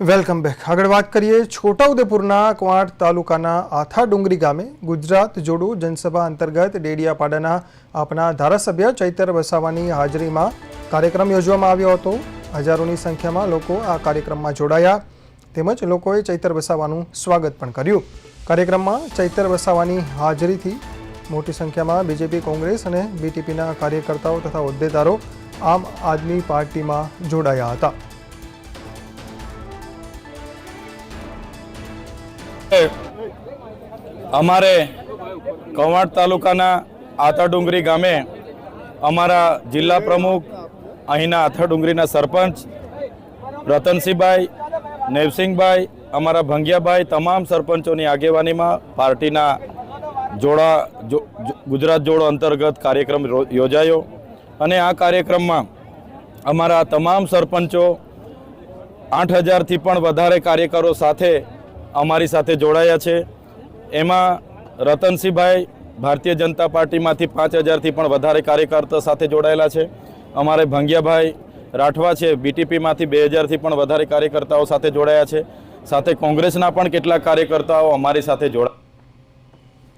Welcome back. આગળ વાત કરીએ છોટાઉદેપુરના કવાંટ તાલુકાના આથા ડુંગરી ગામે ગુજરાત જોડો જનસભા અંતર્ગત ડેડિયાપાડાના આપના ધારાસભ્ય ચૈતર વસાવાની હાજરીમાં કાર્યક્રમ યોજવામાં આવ્યો હતો. હજારોની સંખ્યામાં લોકો આ કાર્યક્રમમાં જોડાયા. તેમજ લોકોએ ચૈતર વસાવાનું સ્વાગત પણ કર્યું. કાર્યક્રમમાં ચૈતર વસાવાની હાજરીથી મોટી સંખ્યામાં બીજેપી, કોંગ્રેસ અને બીટીપીના કાર્યકર્તાઓ તથા હોદ્દેદારો આમ આદમી પાર્ટીમાં જોડાયા હતા. અમારે કવાંટ તાલુકાના આથાડુંગરી ગામે અમારા જિલ્લા પ્રમુખ, અહીંના આથાડુંગરીના સરપંચ રતનસિંહભાઈ, નેવસિંહભાઈ, અમારા ભંગિયાભાઈ તમામ સરપંચોની આગેવાનીમાં પાર્ટીના જોડા ગુજરાત જોડો અંતર્ગત કાર્યક્રમ યોજાયો. અને આ કાર્યક્રમમાં અમારા તમામ સરપંચો આઠ હજારથી પણ વધારે કાર્યકરો સાથે અમારી સાથે જોડાયા છે. એમાં રતનસિંહભાઈ ભારતીય જનતા પાર્ટીમાંથી પાંચ હજારથી પણ વધારે કાર્યકર્તા સાથે જોડાયેલા છે. અમારે ભંગિયાભાઈ રાઠવા છે, બીટીપીમાંથી બે હજારથી પણ વધારે કાર્યકર્તાઓ સાથે જોડાયા છે. સાથે કોંગ્રેસના પણ કેટલાક કાર્યકર્તાઓ અમારી સાથે જોડા